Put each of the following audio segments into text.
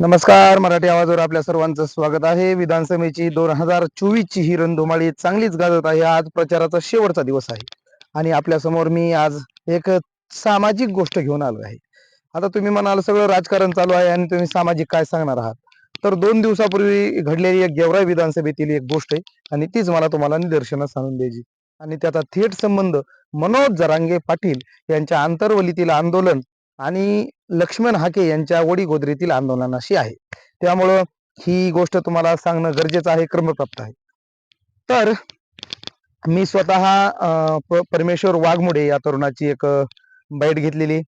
नमस्कार मराठी आवाजावर आपल्या सर्वांचं स्वागत आहे. विधानसभेची दोन हजार चोवीस ची ही रणधुमाळी चांगलीच गाजत आहे. आज प्रचाराचा शेवटचा दिवस आहे. आणि आपल्यासमोर मी आज एक सामाजिक गोष्ट घेऊन आलो आहे. आता तुम्ही म्हणाल सगळं राजकारण चालू आहे आणि तुम्ही सामाजिक काय सांगणार आहात? तर दोन दिवसापूर्वी घडलेली एक गेवराई विधानसभेतील एक गोष्ट आहे आणि तीच मला तुम्हाला निदर्शनास आणून द्यायची. आणि त्याचा थेट संबंध मनोज जरांगे पाटील यांच्या आंतरवलीतील आंदोलन आणि लक्ष्मण हाके यांच्या वडीगोद्रीतील आंदोलनाशी आहे. त्यामुळं ही गोष्ट तुम्हाला सांगणं गरजेचं आहे क्रमप्राप्त आहे. तर मी स्वतः परमेश्वर वाघमोडे या तरुणाची एक बैठ बाईट घेतलेली.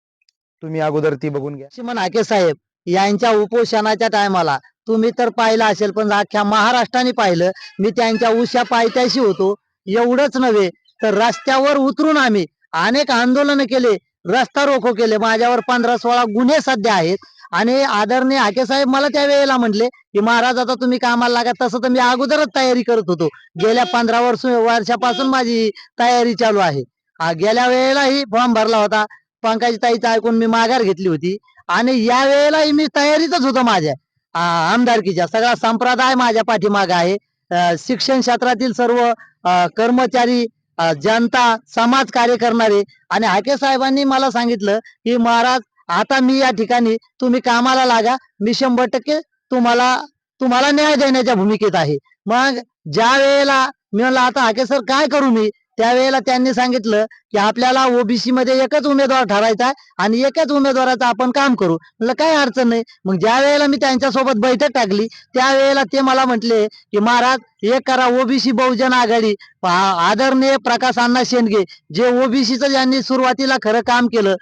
तुम्ही अगोदर ती बघून घ्या. लक्ष्मण हाके साहेब यांच्या उपोषणाच्या टायमाला तुम्ही तर पाहिलं असेल पण अख्ख्या महाराष्ट्राने पाहिलं. मी त्यांच्या उशा पायथ्याशी होतो. एवढंच नव्हे तर रस्त्यावर उतरून आम्ही अनेक आंदोलन केले. रस्ता रोको केले. माझ्यावर पंधरा सोळा गुन्हे सध्या आहेत. आणि आदरणीय हाके साहेब मला त्या वेळेला म्हटले की महाराज आता तुम्ही कामाला लागा. तसं तर मी अगोदरच तयारी करत होतो. गेल्या पंधरा वर्ष वर्षापासून माझी तयारी चालू आहे. गेल्या वेळेलाही फॉर्म भरला होता. पंकाजी ताईचा ऐकून मी माघार घेतली होती. आणि या वेळेलाही मी तयारीतच होतो माझ्या. आमदारकीच्या सगळा संप्रदाय माझ्या पाठीमागे आहे. शिक्षण क्षेत्रातील सर्व कर्मचारी जनता समाज कार्य करणारे. आणि हाके साहेबांनी मला सांगितलं की महाराज आता मी या ठिकाणी तुम्ही कामाला लागा. मी शंभर टक्के तुम्हाला तुम्हाला न्याय देण्याच्या भूमिकेत आहे. मग ज्या वेळेला मी म्हणलं आता हाके सर काय करू मी? त्यावेळेला त्यांनी सांगितलं की आपल्याला ओबीसी मध्ये एकच उमेदवार ठरायचा आहे आणि एकच उमेदवाराचं आपण काम करू. म्हटलं काय अडचण नाही. मग ज्या वेळेला मी त्यांच्यासोबत बैठक टाकली त्यावेळेला ते मला म्हटले की महाराज एक करा ओबीसी बहुजन आघाडी. आदरणीय प्रकाश अण्णा शेंडगे जे ओबीसीचं ज्यांनी सुरुवातीला खरं काम केलं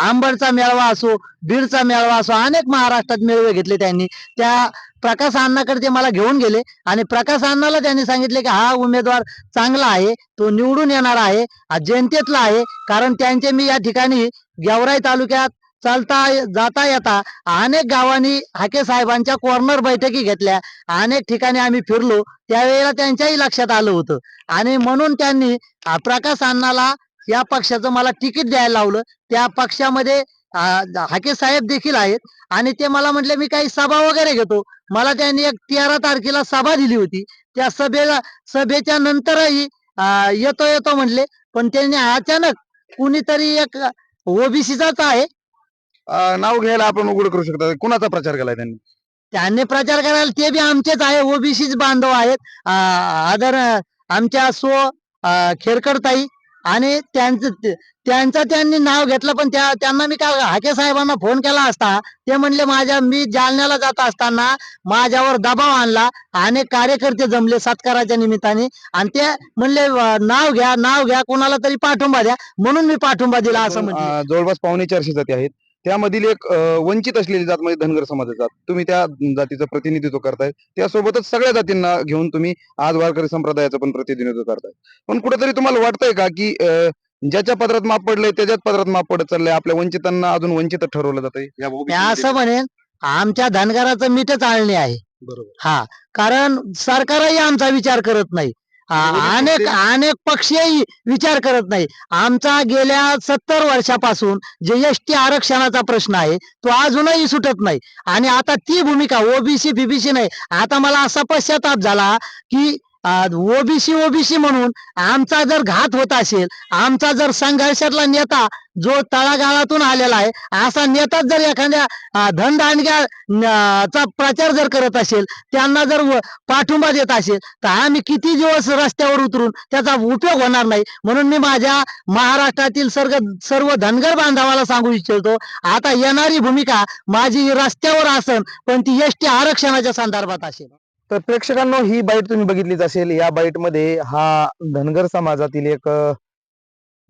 आंबडचा मेळावा असो बीडचा मेळावा असो अनेक महाराष्ट्रात मेळावे घेतले त्यांनी. त्या प्रकाश अण्णाकडे ते मला घेऊन गेले. आणि प्रकाश अण्णाला त्यांनी सांगितले की हा उमेदवार चांगला आहे तो निवडून येणार आहे जनतेतला आहे. कारण त्यांचे मी या ठिकाणी गेवराई तालुक्यात चालता जाता येता अनेक गावांनी हाके साहेबांच्या कॉर्नर बैठकी घेतल्या. अनेक ठिकाणी आम्ही फिरलो. त्यावेळेला त्यांच्याही लक्षात आलं होतं. आणि म्हणून त्यांनी प्रकाश अण्णाला या पक्षाचं मला तिकीट द्यायला लावलं. त्या पक्षामध्ये हाके साहेब देखील आहेत. आणि ते मला म्हटले मी काही सभा वगैरे घेतो. मला त्यांनी एक तेरा तारखेला सभा दिली होती. त्या सभेला सभेच्या नंतरही येतो येतो म्हणले पण त्यांनी अचानक कुणीतरी एक ओबीसीचाच आहे. नाव घ्यायला आपण उघड करू शकता. कुणाचा प्रचार केलाय त्यांनी? त्यांनी प्रचार करायला ते बी आमचेच आहे. ओबीसीच बांधव आहेत. आदर आमच्या सो आ, खेरकरताई आणि त्यांचं त्यांचं त्यांनी नाव घेतलं पण त्या त्यांना मी काल हाके साहेबांना फोन केला असता ते म्हणले माझ्या मी जालन्याला जात असताना माझ्यावर दबाव आणला अनेक कार्यकर्ते जमले सत्काराच्या निमित्ताने. आणि ते म्हणले "व- नाव घ्या नाव घ्या कोणाला तरी पाठिंबा द्या म्हणून मी पाठिंबा दिला असं म्हणले अं, जवळपास पावणे चारशे जाती आहेत. त्यामधील एक वंचित असलेली जात म्हणजे धनगर समाजाची जात. तुम्ही त्या जातीचं प्रतिनिधित्व करताय. त्यासोबतच सगळ्या जातींना घेऊन तुम्ही आज वारकरी संप्रदायाचं पण प्रतिनिधित्व करताय. पण कुठेतरी तुम्हाला वाटतंय का की ज्याच्या पदरात माप पडलंय त्याच्याच पदरात माप पडत चाललंय. आपल्या वंचितांना अजून वंचित ठरवलं OBC असं? म्हणेन आमच्या धनगराचं मीठच आळणे आहे. बरोबर. हा कारण सरकारही आमचा विचार करत नाही. आ- विरोधी अनेक पक्ष- अनेक पक्षही विचार करत नाही. आमचा गेल्या सत्तर वर्षापासून जे एस टी आरक्षणाचा प्रश्न आहे तो अजूनही सुटत नाही. आणि आता ती भूमिका ओबीसी बीबीसी नाही. आता मला असा पश्चाताप झाला की ओबीसी ओबीसी म्हणून आमचा जर घात होत असेल आमचा जर संघर्षातला नेता जो तळागाळातून आलेला आहे असा नेताच जर एखाद्या अं, धनदांडग्या चा प्रचार जर करत असेल त्यांना जर पाठिंबा देत असेल तर आम्ही किती दिवस रस्त्यावर उतरून त्याचा उपयोग होणार नाही. म्हणून मी माझ्या महाराष्ट्रातील सर्व सर्व धनगर बांधवाला सांगू इच्छितो आता येणारी भूमिका माझी रस्त्यावर असेल पण ती एस आरक्षणाच्या संदर्भात असेल. तर प्रेक्षकांनो ही बाईट तुम्ही बघितलीच असेल. या बाईटमध्ये हा धनगर समाजातील एक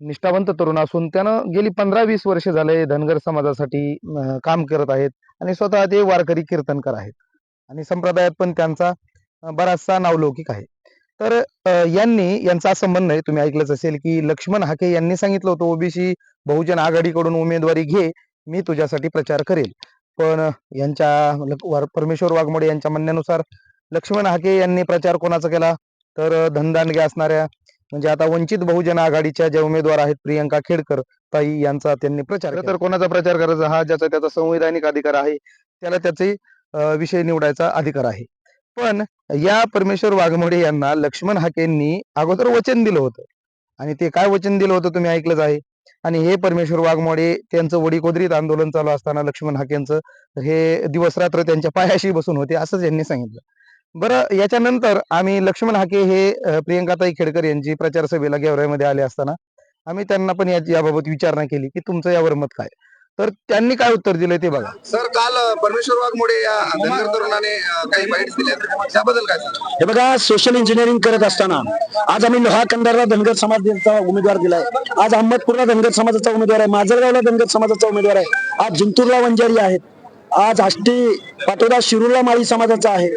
निष्ठावंत तरुण असून त्यानं गेली पंधरा वीस वर्ष झाले धनगर समाजासाठी काम करत आहेत आणि स्वतः ते वारकरी कीर्तनकर आहेत. आणि संप्रदायात पण त्यांचा बराचसा नावलौकिक आहे. तर यांनी यांचा संबंध आहे तुम्ही ऐकलंच असेल की लक्ष्मण हाके यांनी सांगितलं होतं ओबीसी बहुजन आघाडीकडून उमेदवारी घे मी तुझ्यासाठी प्रचार करेल. पण यांच्या परमेश्वर वाघमोडे यांच्या म्हणण्यानुसार लक्ष्मण हाके यांनी प्रचार कोणाचा केला? तर धनदांडगे असणाऱ्या म्हणजे आता वंचित बहुजन आघाडीच्या ज्या उमेदवार आहेत प्रियंका खेडकर ताई यांचा त्यांनी प्रचार. तर कोणाचा प्रचार करायचा? हा ज्याचा त्याचा संवैधानिक अधिकार आहे त्याला त्याचे विषय निवडायचा अधिकार आहे. पण या परमेश्वर वाघमोडे यांना लक्ष्मण हाकेंनी अगोदर वचन दिलं होतं. आणि ते काय वचन दिलं होतं तुम्ही ऐकलंच आहे? आणि हे परमेश्वर वाघमोडे त्यांचं वडीकोदरीत आंदोलन चालू असताना लक्ष्मण हाकेंचं हे दिवस रात्र त्यांच्या पायाशी बसून होते असंच यांनी सांगितलं. बरं याच्यानंतर आम्ही लक्ष्मण हाके हे प्रियंकाताई खेडकर यांची प्रचार सभेला गेवराईमध्ये आले असताना आम्ही त्यांना पण या- याबाबत विचारणा केली की तुमचं यावर मत काय? तर त्यांनी काय उत्तर दिलंय ते बघा. सर काल परमेश्वर वाघमोडे या धनगर तरुणाने काही बाईट्स दिल्या त्याबद्दल काय? हे बघा सोशल इंजिनिअरिंग करत असताना आज आम्ही लोहा कंदारला धनगर समाजाचा उमेदवार दिलाय. आज अहमदपूरला धनगर समाजाचा उमेदवार आहे माजलगावला धनगर समाजाचा उमेदवार आहे. आज जिंतूरला वंजारी आहेत. आज आष्टी पाटोदा शिरूरला माळी समाजाचा आहे.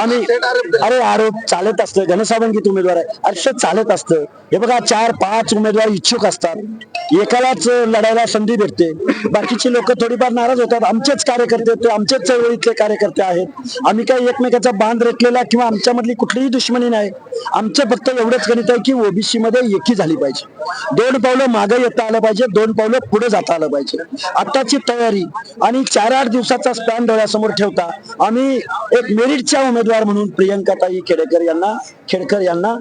आम्ही केले. अरे आरोप चालत असतं. घनसावंगीत उमेदवार आहे. आयुष्यात चालत असतं. हे बघा चार पाच उमेदवार इच्छुक असतात. एकालाच लढायला संधी भेटते. बाकीची लोक थोडीफार नाराज होतात. आमचेच कार्यकर्ते ते आमचेच चळवळीतले कार्यकर्ते आहेत. आम्ही काही एकमेकाचा बांध रेटलेला किंवा आमच्यामधली कुठलीही दुश्मनी नाही. आमचं फक्त एवढंच गणित आहे की ओबीसी मध्ये एकी झाली पाहिजे. दोन पावलं मागे येता आलं पाहिजे दोन पावलं पुढे जाता आलं पाहिजे. आताची तयारी आणि चार आठ दिवसाचा स्पॅन डोळ्यासमोर ठेवता आम्ही एक मेरिटच्या उमेदवार म्हणून प्रियंकाताई खेडेकर यांना खेडकर यांना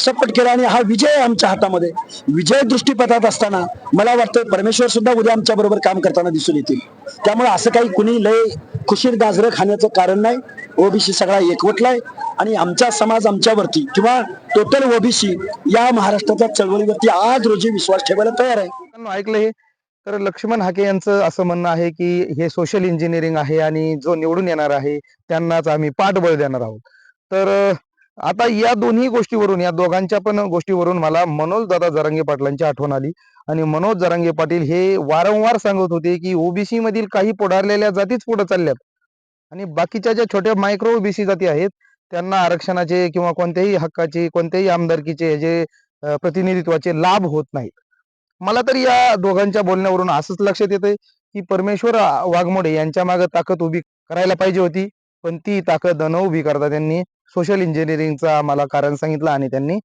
सपोर्ट केला आणि हा विजय आमच्या हातामध्ये. विजय दृष्टीपथात असताना मला वाटतं परमेश्वर सुद्धा उद्या आमच्या बरोबर काम करताना दिसून येतील. त्यामुळे असं काही कुणी लय खुशीर गाजरं खाण्याचं कारण नाही. ओबीसी सगळा एकवटलाय आणि आमचा समाज आमच्यावरती किंवा टोटल ओबीसी या महाराष्ट्राच्या चळवळीवरती आज रोजी विश्वास ठेवायला तयार आहे. ऐकलं हे? तर लक्ष्मण हाके यांचं असं म्हणणं आहे की हे सोशल इंजिनिअरिंग आहे आणि जो निवडून येणार आहे त्यांनाच आम्ही पाठबळ देणार आहोत. तर आता या दोन्ही गोष्टीवरून या दोघांच्या पण गोष्टीवरून मला मनोज दादा जरांगे पाटलांची आठवण आली. आणि मनोज जरांगे पाटील हे वारंवार सांगत होते की ओबीसी मधील काही पुढारलेल्या जातीच पुढे चालल्यात. आणि बाकीच्या ज्या छोट्या मायक्रो ओबीसी जाती आहेत त्यांना आरक्षणाचे किंवा कोणत्याही हक्काचे कोणत्याही आमदारकीचे जे प्रतिनिधित्वाचे लाभ होत नाहीत. मला तर या दोघांच्या बोलण्यावरून असंच लक्षात येतंय की परमेश्वर वाघमोडे यांच्या मागे ताकद उभी करायला पाहिजे होती पण ती ताकद न उभी करता त्यांनी सोशल इंजिनिअरिंगचा आम्हाला कारण सांगितलं आणि त्यांनी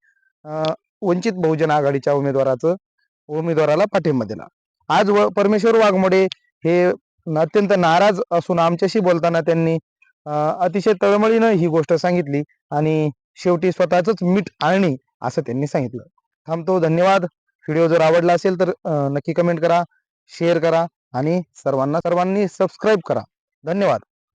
वंचित बहुजन आघाडीच्या उमेदवाराचं उमेदवाराला पाठिंबा दिला. आज व परमेश्वर वाघमोडे हे अत्यंत नाराज असून आमच्याशी बोलताना त्यांनी अतिशय तळमळीनं ही गोष्ट सांगितली आणि शेवटी स्वतःच मीठ आणणी असं त्यांनी सांगितलं. थांबतो धन्यवाद. व्हिडिओ जर आवडला असेल तर नक्की कमेंट करा शेअर करा आणि सर्वांना सर्वांनी सबस्क्राईब करा. धन्यवाद.